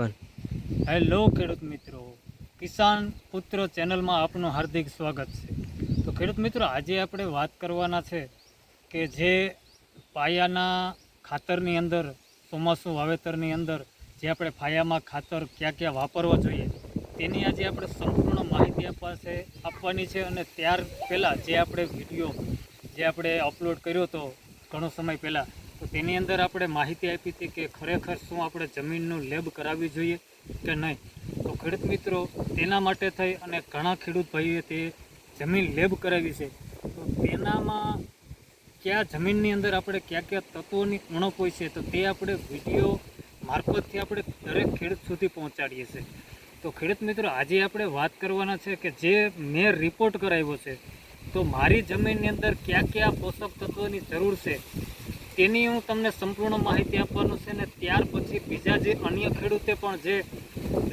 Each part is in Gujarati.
પણ. હેલો ખેડૂત મિત્રો. કિસાન પુત્ર ચેનલમાં આપનું હાર્દિક સ્વાગત છે. તો ખેડૂત મિત્રો, આજે આપણે વાત કરવાના છે કે જે પાયાના ખાતરની અંદર, ચોમાસું વાવેતરની અંદર જે આપણે પાયામાં ખાતર ક્યાં ક્યાં વાપરવા જોઈએ, તેની આજે આપણે સંપૂર્ણ માહિતી છે, આપવાની છે અને ત્યાર પહેલાં જે આપણે વીડિયો જે આપણે અપલોડ કર્યો હતો ઘણો સમય પહેલાં તો તેની અંદર આપણે માહિતી આપી હતી કે ખરેખર શું આપણે જમીનનું લેબ કરાવવી જોઈએ કે નહીં? તો ખેડૂત મિત્રો, તેના માટે થઈ અને ઘણા ખેડૂત ભાઈએ તે જમીન લેબ કરાવી છે. તો તેનામાં કયા જમીનની અંદર આપણે કયા કયા તત્વોની ઉણપ હોય છે, તો તે આપણે વીડિયો મારફતથી આપણે દરેક ખેડૂત સુધી પહોંચાડીએ છીએ. તો ખેડૂત મિત્રો, આજે આપણે વાત કરવાના છે કે જે મેં રિપોર્ટ કરાવ્યો છે, તો મારી જમીનની અંદર કયા કયા પોષક તત્વોની જરૂર છે? તેની હું તમને સંપૂર્ણ માહિતી આપવાનું છે ને ત્યાર પછી બીજા જે અન્ય ખેડૂતે પણ જે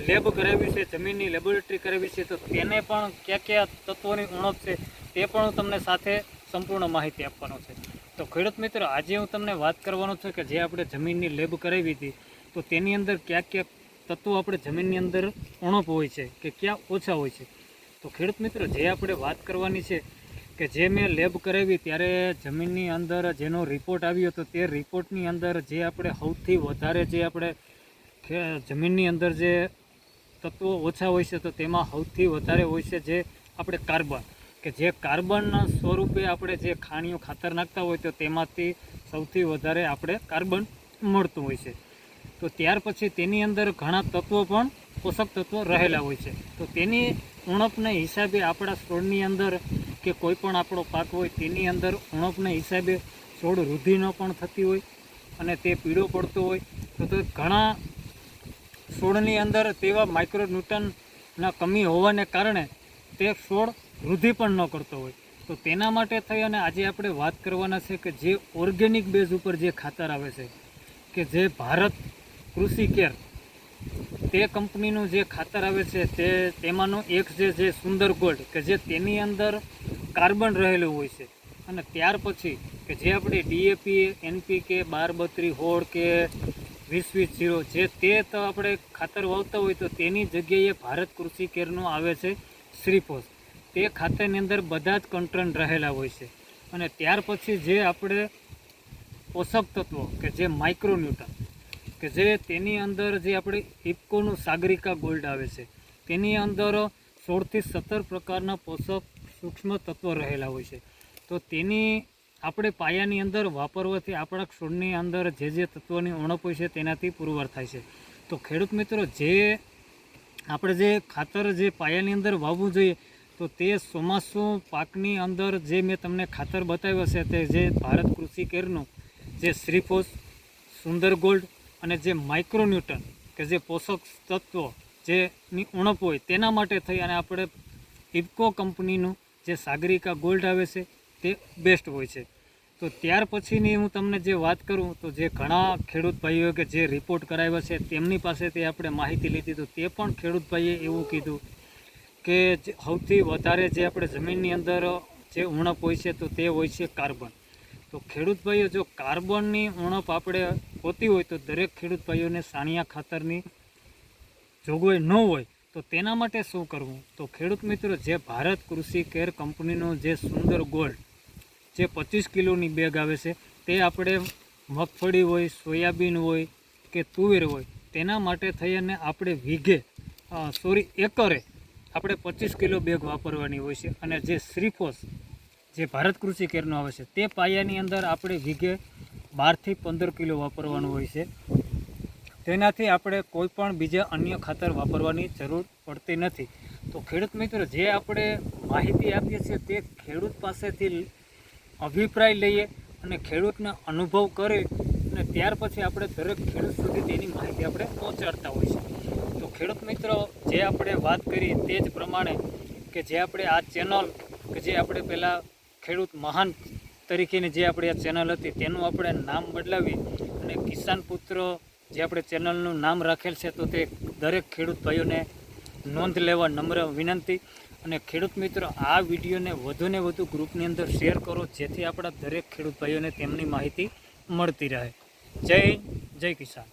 લેબ કરાવી છે, જમીનની લેબોરેટરી કરાવી છે, તો તેને પણ કયા કયા તત્વોની ઉણપ છે તે પણ હું તમને સાથે સંપૂર્ણ માહિતી આપવાનો છે. તો ખેડૂત મિત્રો, આજે હું તમને વાત કરવાનો છું કે જે આપણે જમીનની લેબ કરાવી હતી, તો તેની અંદર કયા કયા તત્વો આપણે જમીનની અંદર ઉણપ હોય છે કે ક્યાં ઓછા હોય છે. તો ખેડૂત મિત્રો, જે આપણે વાત કરવાની છે કે જે મેં લેબ કરાવી ત્યારે જમીનની અંદર જેનો રિપોર્ટ આવ્યો હતો, તે રિપોર્ટની અંદર જે આપણે સૌથી વધારે જે આપણે જમીનની અંદર જે તત્વો ઓછા હોય છે, તો તેમાં સૌથી વધારે હોય છે જે આપણે કાર્બન. કે જે કાર્બનના સ્વરૂપે આપણે જે ખાણીઓ ખાતર નાખતા હોય, તો તેમાંથી સૌથી વધારે આપણે કાર્બન મળતું હોય છે. તો ત્યાર પછી તેની અંદર ઘણા તત્વો પણ પોષક તત્વો રહેલા હોય છે. તો તેની ઉણપના હિસાબે આપણા છોડની અંદર કે કોઈ પણ આપણો પાક હોય તેની અંદર ઉણપને હિસાબે છોડ વૃદ્ધિનો પણ થતી હોય અને તે પીળો પડતો હોય, તો તે ઘણા છોડની અંદર તેવા માઇક્રોન્યુટનના કમી હોવાને કારણે તે છોડ વૃદ્ધિ પણ ન કરતો હોય. તો તેના માટે થઈ અને આજે આપણે વાત કરવાના છે કે જે ઓર્ગેનિક બેઝ ઉપર જે ખાતર આવે છે, કે જે ભારત કૃષિ કેર, તે કંપનીનું જે ખાતર આવે છે તે, તેમાંનું એક જે જે સુંદર ગોલ્ડ, કે જે તેની અંદર કાર્બન રહેલું હોય છે. અને ત્યાર પછી કે જે આપણે ડીએપી એનપીકે બાર બત્રી હોળ કે વીસ વીસ જીરો જે તે તો આપણે ખાતર વાવતા હોય તો તેની જગ્યાએ ભારત કૃષિ કેરનો આવે છે શ્રીફોસ તે ખાતરની અંદર બધા જ કંટ્રન રહેલા હોય છે. અને ત્યાર પછી જે આપણે પોષક તત્વો કે જે માઇક્રોન્યુટન કે જે તેની અંદર જે આપણે ઇફકોનું સાગરિકા ગોલ્ડ આવે છે, તેની અંદર સોળથી સત્તર પ્રકારના પોષક સૂક્ષ્મ તત્વો રહેલા હોય છે. તો તેની આપણે પાયાની અંદર વાપરવાથી આપણા છોડની અંદર જે જે તત્વોની ઉણપ હોય છે તેનાથી પુરવાર થાય છે. તો ખેડૂત મિત્રો, જે આપણે જે ખાતર જે પાયાની અંદર વાવવું જોઈએ, તો તે ચોમાસું પાકની અંદર જે મેં તમને ખાતર બતાવ્યો છે તે જે ભારત કૃષિ કેરનું જે શ્રીફોસ, સુંદર ગોલ્ડ અને જે માઇક્રોન્યુટન કે જે પોષક તત્વો જેની ઉણપ હોય તેના માટે થઈ અને આપણે ઇફકો કંપનીનું જે સાગરિકા ગોલ્ડ આવે છે, તે બેસ્ટ હોય છે. તો ત્યાર પછીની હું તમને જે વાત કરું, તો જે ઘણા ખેડૂત ભાઈઓ કે જે રિપોર્ટ કરાવ્યા છે, તેમની પાસેથી આપણે માહિતી લીધી. તો તે પણ ખેડૂત ભાઈએ એવું કીધું કે સૌથી વધારે જે આપણે જમીનની અંદર જે ઉણપ હોય છે, તો તે હોય છે કાર્બન. તો ખેડૂત ભાઈઓ, જો કાર્બનની ઉણપ આપણે હોતી હોય, તો દરેક ખેડૂત ભાઈઓને સાણિયા ખાતરની જોગવાઈ ન હોય તો તેના માટે શું કરવું? તો ખેડૂત મિત્રો, જે ભારત કૃષિ કેર કંપનીનો જે સુંદર ગોલ્ડ જે પચીસ કિલોની બેગ આવે છે, તે આપણે મગફળી હોય, સોયાબીન હોય કે તુવેર હોય, તેના માટે થઈ અને આપણે વીઘે સોરી, એકરે આપણે પચીસ કિલો બેગ વાપરવાની હોય છે. અને જે શ્રીફોસ જે ભારત કૃષિ કેરનો આવે છે, તે પાયાની અંદર આપણે વીઘે બારથી પંદર કિલો વાપરવાનું હોય છે. તેનાથી આપણે કોઈ પણ બીજા અન્ય ખાતર વાપરવાની જરૂર પડતી નથી. તો ખેડૂત મિત્રો, જે આપણે માહિતી આપીએ છીએ તે ખેડૂત પાસેથી અભિપ્રાય લઈએ અને ખેડૂતને અનુભવ કરે અને ત્યાર પછી આપણે દરેક ખેડૂત સુધી તેની માહિતી આપણે પહોંચાડતા હોય છે. તો ખેડૂત મિત્રો, જે આપણે વાત કરી તે જ પ્રમાણે કે જે આપણે આ ચેનલ કે જે આપણે પહેલાં ખેડૂત મહાન તરીકેની જે આપણી આ ચેનલ હતી, તેનું આપણે નામ બદલાવી અને કિસાન પુત્ર જે આપણે ચેનલનું નામ રાખેલ છે, તો તે દરેક ખેડૂત ભાઈઓને નોંધ લેવા નમ્ર વિનંતી. અને ખેડૂત મિત્રો, આ વિડીયોને વધુને વધુ ગ્રુપની અંદર શેર કરો, જેથી આપણા દરેક ખેડૂત ભાઈઓને તેમની માહિતી મળતી રહે. જય જય કિસાન.